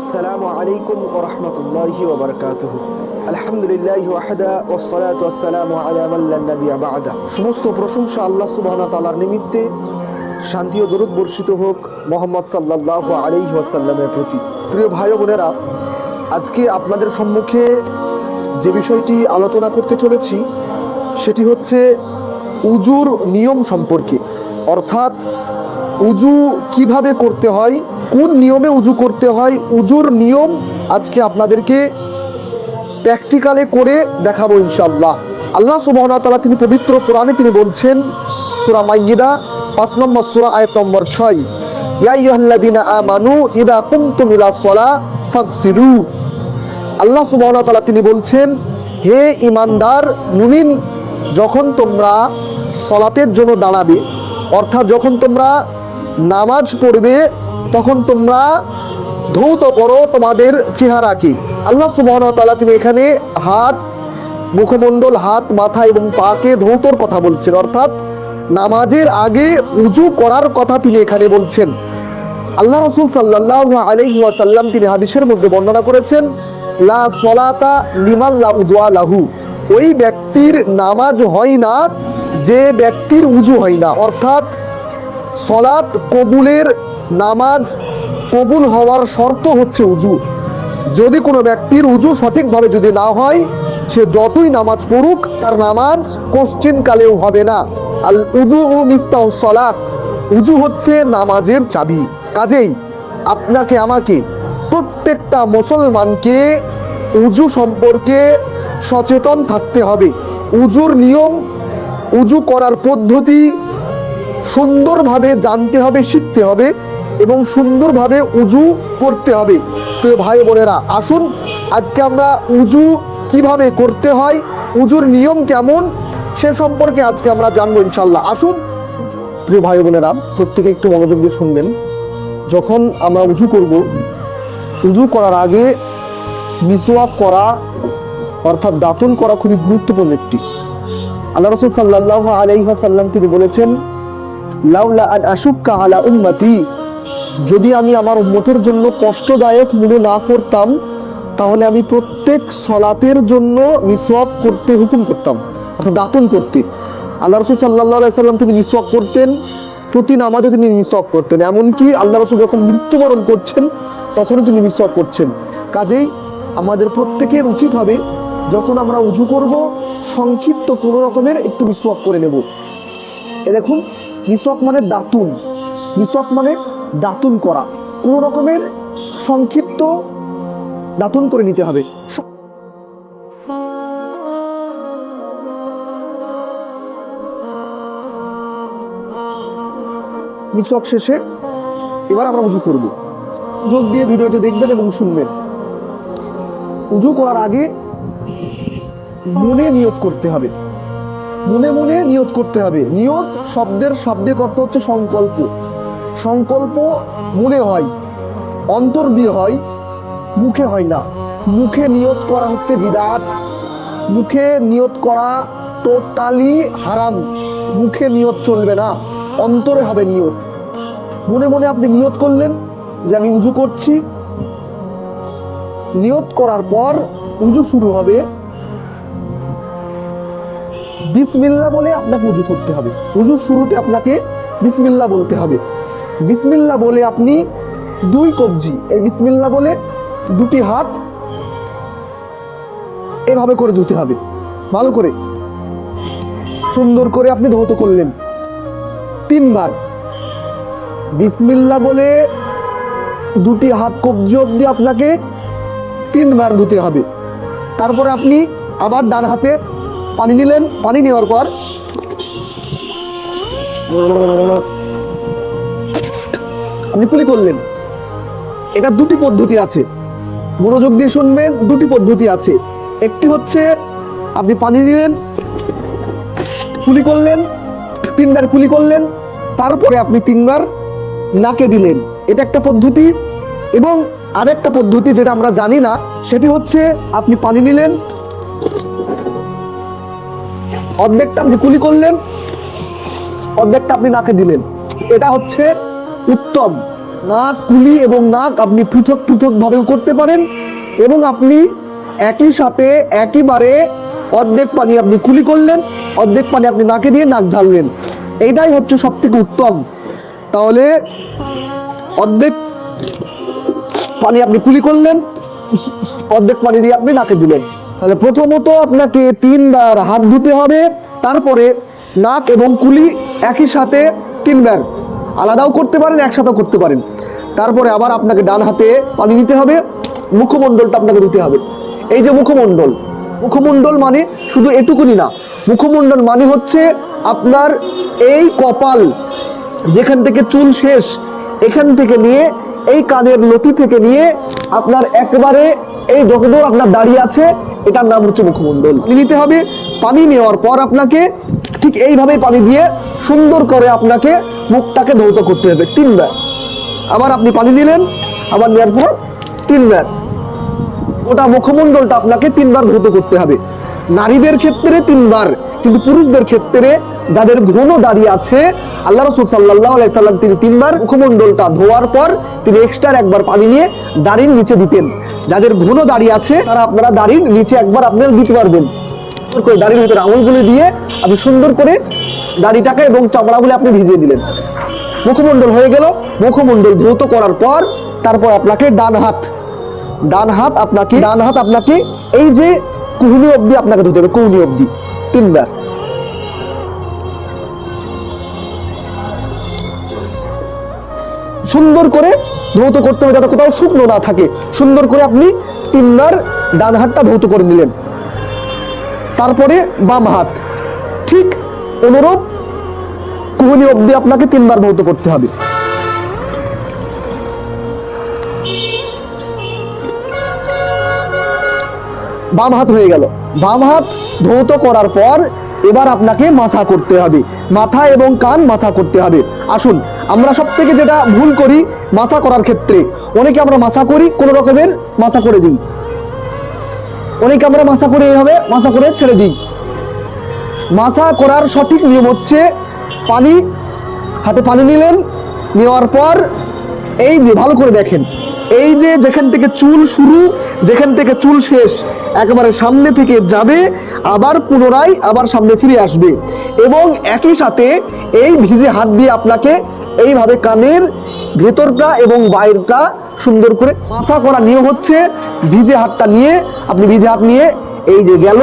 আসসালামু আলাইকুম ও রহমতুল্লাহি ওবরকাতহ আলহামদুলিল্লাহি ওয়াহদা ও সালাত আসসালামু আলামাল্লাবিয়া বাদা। সমস্ত প্রশংসা আল্লাহ সুবাহনা তালার নিমিত্তে শান্তি ও দরুদ বর্ষিত হোক মোহাম্মদ সাল্লাহ আলাইহি ওয়াসাল্লামের প্রতি। প্রিয় ভাই বোনেরা, আজকে আপনাদের সম্মুখে যে বিষয়টি আলোচনা করতে চলেছি, সেটি হচ্ছে উজুর নিয়ম সম্পর্কে। অর্থাৎ উজু কীভাবে করতে হয় কোন নিয়মে উজু করতে হয়? উজুর নিয়ম আজকে আপনাদেরকে প্র্যাকটিক্যালে করে দেখাবো ইনশাল্লাহ আল্লাহ সুবহানাহু তালা তিনি পবিত্র পুরাণে তিনি বলছেন, সূরা মাইয়িদা পাঁচ নম্বর সূরা, আয়াত নম্বর ছয়, ইয়া আইয়ুহাল্লাযীনা আমানু ইযা কুমতুম ইলা সলা ফাগসিলু। আল্লাহ সুবহানাহু ওয়া তাআলা তিনি বলছেন, হে ইমানদার মুমিন, যখন তোমরা সলাতের জন্য দাঁড়াবে, অর্থাৎ যখন তোমরা নামাজ পড়বে তখন তোমরা ধৌত করো তোমাদের চেহারা কি। আল্লাহ ওয়া তিনি এখানে হাত, মুখমণ্ডল, হাত, মাথা এবং পাকে ধৌতর কথা বলছেন। অর্থাৎ নামাজের আগে উজু করার কথা তিনি এখানে বলছেন। আল্লাহ রসুল সাল্লাল্লাহু আলাইহি ওয়াসাল্লাম তিনি হাদিসের মধ্যে বর্ণনা করেছেন, লা সলাতা লিমান লা উদওয়া লাহু। ওই ব্যক্তির নামাজ হয় না, যে ব্যক্তির উজু হয় না। অর্থাৎ সলাত কবুলের নামাজ কবুল হওয়ার শর্ত হচ্ছে উজু। যদি কোনো ব্যক্তির উজু সঠিকভাবে যদি না হয়, সে যতই নামাজ পড়ুক, তার নামাজ কোশ্চিন কালেও হবে না। আল উজু ও মিফতাহ সলাত। উজু হচ্ছে নামাজের চাবি। কাজেই আপনাকে, আমাকে প্রত্যেকটা মুসলমানকে উজু সম্পর্কে সচেতন থাকতে হবে। উজুর নিয়ম, উজু করার পদ্ধতি সুন্দরভাবে জানতে হবে, শিখতে হবে। এবং সুন্দরভাবে উজু করতে হবে। প্রিয় ভাই বোনেরা, আসুন, আজকে আমরা উজু কীভাবে করতে হয়, উজুর নিয়ম কেমন, সে সম্পর্কে আজকে আমরা জানব ইনশাল্লাহ আসুন, প্রিয় ভাই বোনেরা, প্রত্যেকে একটু মনোযোগ দিয়ে শুনবেন। যখন আমরা উজু করব, উজু করার আগে মিসওয়াক করা, অর্থাৎ দাতন করা খুবই গুরুত্বপূর্ণ একটি। আল্লাহ রসুল সাল্লাহ আলাইহাসাল্লাম তিনি বলেছেন, লাউলা আন আশুক্কা আলা উম্মতি। যদি আমি আমার উম্মতের জন্য কষ্টদায়ক মনে না করতাম, তাহলে আমি প্রত্যেক সলাতের জন্য মিসওয়াক করতে হুকুম করতাম, অর্থাৎ দাতন করতে। আল্লাহ রসুল সাল্লাহ সাল্লাম তিনি মিসওয়াক করতেন, প্রতি নামাজে তিনি মিসওয়াক করতেন। এমনকি আল্লাহ রসুল যখন মৃত্যুবরণ করছেন, তখনও তিনি মিসওয়াক করছেন। কাজেই আমাদের প্রত্যেকের উচিত হবে, যখন আমরা উজু করব, সংক্ষিপ্ত কোনো রকমের একটু মিসওয়াক করে নেব। এ দেখুন মিসওয়াক মানে দাতুন। মিসওয়াক মানে দাতুন করা। কোনো রকমের সংক্ষিপ্ত দাতুন করে নিতে হবে। মিসওয়াক শেষে এবার আমরা উজু করব। যোগ দিয়ে ভিডিওটি দেখবেন এবং শুনবেন। উজু করার আগে মনে নিয়ত করতে হবে। মনে মনে নিয়ত করতে হবে। নিয়ত শব্দের শব্দে অর্থ হচ্ছে সংকল্প। সংকল্প মনে হয় অন্তর দিয়ে হয়, মুখে হয় না। মুখে নিয়ত করা হচ্ছে বিদাত। মুখে নিয়ত করা টোটালি হারাম। মুখে নিয়ত চলবে না। অন্তরে হবে নিয়ত। মনে মনে আপনি নিয়ত করলেন যে আমি উজু করছি। নিয়ত করার পর উজু শুরু হবে। বিসমিল্লা বলে আপনাকে উজু করতে হবে। উজুর শুরুতে আপনাকে বিসমিল্লা বলতে হবে। বিসমিল্লা বলে আপনি দুই কবজি, এই বিসমিল্লা বলে দুটি হাত, এভাবে করে ধুতে হবে। ভালো করে সুন্দর করে আপনি ধৌত করলেন। তিনবার। বিসমিল্লা বলে দুটি হাত কবজি অব্দি আপনাকে তিনবার ধুতে হবে। তারপরে আপনি আবার ডান হাতে পানি নিলেন। পানি নেওয়ার পর আপনি কুলি করলেন। এটা দুটি পদ্ধতি আছে। মনোযোগ দিয়ে শুনবেন, দুটি পদ্ধতি আছে। একটি হচ্ছে, আপনি পানি নিলেন কুলি করলেন, তিনবার কুলি করলেন, তারপরে আপনি তিনবার নাকে দিলেন। এটা একটা পদ্ধতি। এবং আরেকটা পদ্ধতি যেটা আমরা জানি না, সেটি হচ্ছে, আপনি পানি নিলেন অর্ধেকটা আপনি কুলি করলেন, অর্ধেকটা আপনি নাকে দিলেন। এটা হচ্ছে উত্তম। নাক কুলি এবং নাক আপনি পৃথক পৃথক ভাবেও করতে পারেন এবং আপনি একই সাথে একইবারে অর্ধেক পানি আপনি কুলি করলেন, অর্ধেক পানি আপনি নাকে দিয়ে নাক ঝাললেন এইটাই হচ্ছে সব থেকে উত্তম। তাহলে অর্ধেক পানি আপনি কুলি করলেন, অর্ধেক পানি দিয়ে আপনি নাকে দিলেন। তাহলে প্রথমত আপনাকে তিনবার হাত ধুতে হবে, তারপরে নাক এবং কুলি একই সাথে তিনবার। আলাদাও করতে পারেন, একসাথেও করতে পারেন। তারপরে আবার আপনাকে ডান হাতে পানি নিতে হবে, মুখমণ্ডলটা আপনাকে ধুতে হবে। এই যে মুখমণ্ডল মুখমণ্ডল মানে শুধু এটুকুনি না, মুখমণ্ডল মানে হচ্ছে আপনার এই কপাল, যেখান থেকে চুল শেষ, এখান থেকে নিয়ে, এই কানের লতি থেকে নিয়ে আপনার একবারে এই যতদূর আপনার দাঁড়িয়ে আছে, এটার নাম হচ্ছে মুখমণ্ডল। নিতে হবে, পানি নেওয়ার পর আপনাকে ঠিক এইভাবে পানি দিয়ে সুন্দর করে আপনাকে মুখটাকে ধৌত করতে হবে। তিনবার আবার আপনি পানি নিলেন আবার নেওয়ার পর তিনবার ওটা মুখমণ্ডলটা আপনাকে তিনবার ধৌত করতে হবে। নারীদের ক্ষেত্রে তিনবার কিন্তু পুরুষদের ক্ষেত্রে যাদের ঘন দাঁড়িয়ে আছে, আল্লাহ রসুল সাল্লাহ সাল্লাম তিনি তিনবার মুখমণ্ডলটা ধোয়ার পর তিনি এক্সট্রা একবার পানি নিয়ে দাড়ির নিচে দিতেন। যাদের ঘন দাঁড়িয়ে আছে, তারা আপনারা দাড়ির নিচে একবার আপনারা দিতে পারবেন। করে দাড়ির ভিতরে আঙুলগুলো দিয়ে আপনি সুন্দর করে দাড়িটাকে এবং চামড়াগুলো আপনি ভিজিয়ে দিলেন। মুখমণ্ডল হয়ে গেল। মুখমণ্ডল ধৌত করার পর তারপর আপনাকে ডান হাত ডান হাত আপনাকে, ডান হাত আপনাকে এই যে কুহনি অবধি আপনাকে ধুতে হবে কুহনি অবধি, তিনবার। সুন্দর করে ধৌত করতে হবে যাতে কোথাও শুকনো না থাকে। সুন্দর করে আপনি তিনবার ডান হাতটা ধৌত করে নিলেন। তারপরে বাম হাত। ঠিক অনুরূপ কুহনি অবধি আপনাকে তিনবার ধৌত করতে হবে। বাম হাত হয়ে গেল। বাম হাত ধৌত করার পর এবার আপনাকে মাথা করতে হবে। মাথা এবং কান মাথা করতে হবে। আসুন, আমরা সব থেকে যেটা ভুল করি মাথা করার ক্ষেত্রে, অনেকে আমরা মাথা করি, কোনো রকমের মাথা করে দিই। অনেকে আমরা মাথা করে এইভাবে মাথা করে ছেড়ে দিই। মাথা করার সঠিক নিয়ম হচ্ছে পানি, হাতে পানি নিলেন, নেওয়ার পর এই যে ভালো করে দেখেন, এই যে যেখান থেকে চুল শুরু, যেখান থেকে চুল শেষ, একেবারে সামনে থেকে যাবে, আবার পুনরায় আবার সামনে ফিরে আসবে। এবং একই সাথে এই ভিজে হাত দিয়ে আপনাকে এইভাবে কানের ভেতরটা এবং বাইরটা সুন্দর করে মাসা করা নিয়ম হচ্ছে, ভিজে হাতটা নিয়ে, আপনি ভিজে হাত নিয়ে এই যে গেল,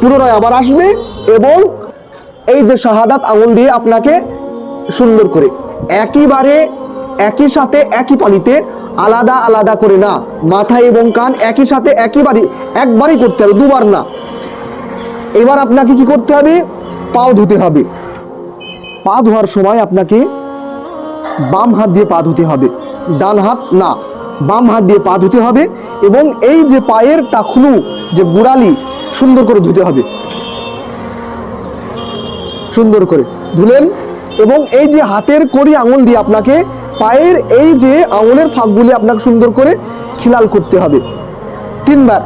পুনরায় আবার আসবে এবং এই যে শাহাদাত আঙুল দিয়ে আপনাকে সুন্দর করে একইবারে একই সাথে একই পানিতে আলাদা আলাদা করে না, মাথা এবং কান একই সাথে একইবারই একবারই করতে হবে, দুবার না। এবার আপনাকে কি করতে হবে? পাও ধুতে হবে। পা ধোয়ার সময় আপনাকে বাম হাত দিয়ে পা ধুতে হবে। ডান হাত না, বাম হাত দিয়ে পা ধুতে হবে এবং এই যে পায়ের টাকনু, যে গুড়ালি, সুন্দর করে ধুতে হবে। সুন্দর করে ধুলেন এবং এই যে হাতের কড়ি আঙুল দিয়ে আপনাকে পায়ের এই যে আঙুলের ফাঁকগুলি আপনাকে সুন্দর করে খিলাল করতে হবে। তিনবার।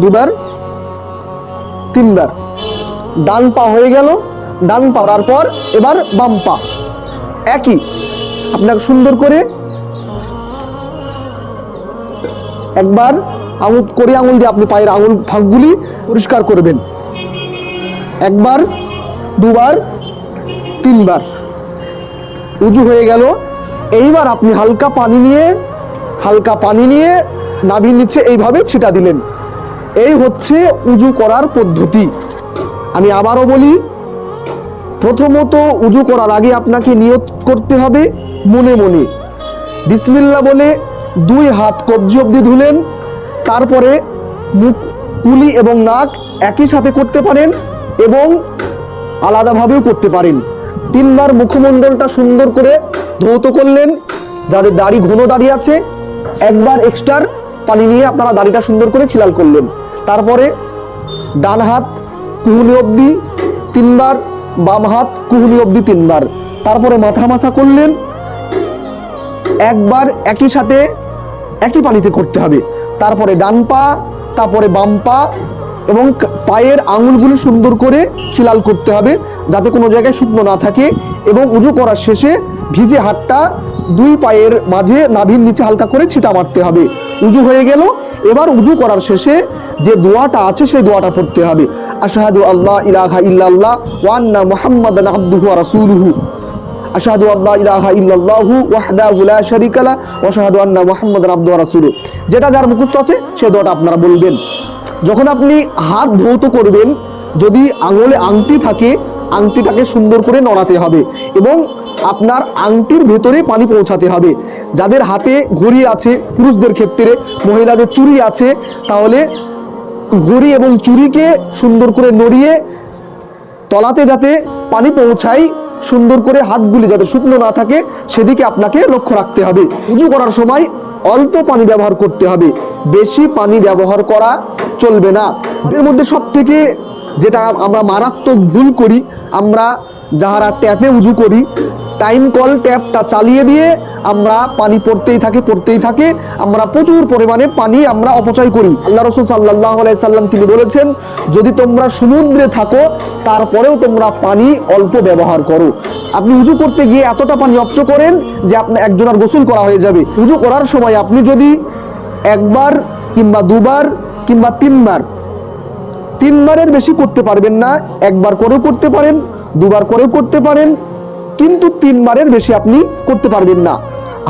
দুবার। তিনবার। ডান পা হয়ে গেল, ডান পা করার পর এবার বাম পা। একই। আপনাকে সুন্দর করে একবার আঙুল করে আঙুল দিয়ে আপনি পায়ের আঙুল ফাঁকগুলি পরিষ্কার করবেন। একবার, দুবার, তিনবার। উজু হয়ে গেল। এইবার আপনি হালকা পানি নিয়ে, হালকা পানি নিয়ে নাভির নিচে এইভাবে ছিটা দিলেন। এই হচ্ছে উজু করার পদ্ধতি। আমি আবারও বলি, প্রথমত উজু করার আগে আপনাকে নিয়ত করতে হবে মনে মনে। বিসমিল্লা বলে দুই হাত কবজি অব্দি ধুলেন, তারপরে মুখ, কুলি এবং নাক একই সাথে করতে পারেন এবং আলাদাভাবেও করতে পারেন। তিনবার মুখমণ্ডলটা সুন্দর করে ধৌত করলেন, যাদের দাড়ি ঘন দাড়ি আছে, একবার এক্সট্রার পানি নিয়ে আপনারা দাড়িটা সুন্দর করে খিলাল করলেন। তারপরে ডান হাত কুহুনি অবধি তিনবার, বাম হাত কুহুনি অবধি তিনবার। তারপরে মাথা মাথা করলেন, একবার একই সাথে একই পানিতে করতে হবে। তারপরে ডান পা, তারপরে বাম পা এবং পায়ের আঙুলগুলি সুন্দর করে খিলাল করতে হবে, যাতে কোনো জায়গায় শুকনো না থাকে এবং উজু করার শেষে ভিজে হাতটা দুই পায়ের মাঝে নাভির নিচে হালকা করে ছিটা মারতে হবে। উজু হয়ে গেল এবার উজু করার শেষে যে দোয়াটা আছে সেই দোয়াটা পড়তে হবে। আশহাদু আল্লাহ ইলাহা ইল্লাল্লাহ ওয়া আন্না মুহাম্মাদান আবদুহু রাসূলুহু। আশহাদু আল্লাহ ইলাহা ইল্লাল্লাহু ওয়াহদাহু লা লা আন্না মুহাম্মাদান যেটা যার মুখস্থ আছে সেই দোয়াটা আপনারা বলবেন। যখন আপনি হাত ধৌত করবেন, যদি আঙুলে আংটি থাকে আংটিটাকে সুন্দর করে নড়াতে হবে এবং আপনার আংটির ভেতরে পানি পৌঁছাতে হবে। যাদের হাতে ঘড়ি আছে, পুরুষদের ক্ষেত্রে, মহিলাদের চুড়ি আছে, তাহলে ঘড়ি এবং চুড়িকে সুন্দর করে নড়িয়ে তলাতে যাতে পানি পৌঁছায়, সুন্দর করে হাতগুলি যাতে শুকনো না থাকে, সেদিকে আপনাকে লক্ষ্য রাখতে হবে। উজু করার সময় অল্প পানি ব্যবহার করতে হবে। বেশি পানি ব্যবহার করা চলবে না। এর মধ্যে সব থেকে যেটা আমরা মারাত্মক ভুল করি, আমরা যাহারা ট্যাপে উজু করি টাইম কল ট্যাপটা চালিয়ে দিয়ে আমরা পানি পড়তেই থাকে পড়তেই থাকে, আমরা প্রচুর পরিমাণে পানি আমরা অপচয় করি। আল্লাহ রসুল সাল্লাহ সাল্লাম তিনি বলেছেন, যদি তোমরা সমুদ্রে থাকো, তারপরেও তোমরা পানি অল্প ব্যবহার করো। আপনি উজু করতে গিয়ে এতটা পানি অপচয় করেন যে আপনার একজনের গোসল করা হয়ে যাবে। উজু করার সময় আপনি যদি একবার কিংবা দুবার কিংবা তিনবার তিনবারের বেশি করতে পারবেন না, একবার করেও করতে পারেন, দুবার করেও করতে পারেন, কিন্তু তিনবারের বেশি আপনি করতে পারবেন না।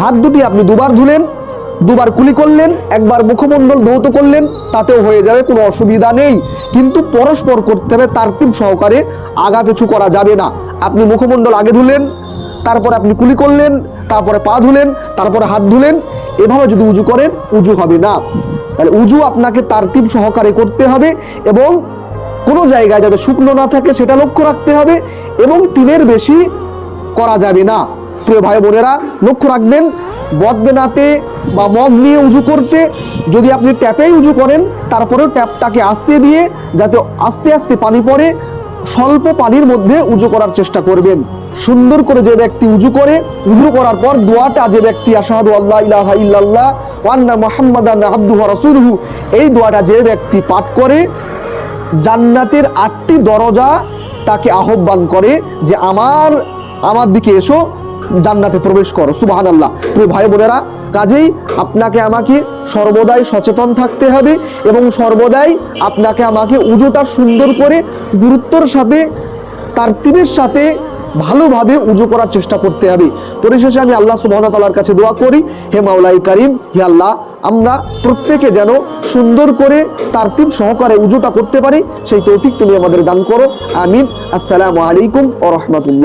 হাত দুটি আপনি দুবার ধুলেন, দুবার কুলি করলেন, একবার মুখমণ্ডল ধৌত করলেন, তাতেও হয়ে যাবে, কোনো অসুবিধা নেই। কিন্তু পরস্পর করতে হবে তারতিব সহকারে আগা পিছু করা যাবে না। আপনি মুখমণ্ডল আগে ধুলেন, তারপরে আপনি কুলি করলেন, তারপরে পা ধুলেন, তারপরে হাত ধুলেন, এভাবে যদি উজু করেন, উজু হবে না। তাহলে উজু আপনাকে তারতিব সহকারে করতে হবে এবং কোনো জায়গায় যাতে শুকনো না থাকে সেটা লক্ষ্য রাখতে হবে এবং তিনের বেশি করা যাবে না। প্রিয় ভাই বোনেরা, লক্ষ্য রাখবেন, বদবেনাতে বা মগ নিয়ে উজু করতে যদি আপনি ট্যাপেই উজু করেন, তারপরেও ট্যাপটাকে আস্তে দিয়ে যাতে আস্তে আস্তে পানি পড়ে, স্বল্প পানির মধ্যে উজু করার চেষ্টা করবেন। সুন্দর করে যে ব্যক্তি উজু করে, উজু করার পর দোয়াটা যে ব্যক্তি আসাদু আল্লাহ ইলাহা ইল্লাল্লাহ, ওয়া আন্না মুহাম্মাদান আবদুহু রাসূলুহু, এই দোয়াটা যে ব্যক্তি পাঠ করে, জান্নাতের আটটি দরজা তাকে আহ্বান করে যে আমার আমার দিকে এসো, জান্নাতে প্রবেশ করো। সুবাহান আল্লাহ প্রিয় ভাই বোনেরা, কাজেই আপনাকে আমাকে সর্বদাই সচেতন থাকতে হবে এবং সর্বদাই আপনাকে আমাকে উজোটা সুন্দর করে গুরুত্বর সাথে তার তিনের সাথে ভালোভাবে উজু করার চেষ্টা করতে হবে। পরিশেষে আমি আল্লাহ সুবাহ ওয়া কাছে দোয়া করি, হে মাওলাই করিম, হে আল্লাহ, আমরা প্রত্যেকে যেন সুন্দর করে তারতিম সহকারে উজুটা করতে পারি, সেই তৌফিক তুমি আমাদের দান করো। আমিন। আসসালামু আলাইকুম ও রাহমাতুল্লাহ।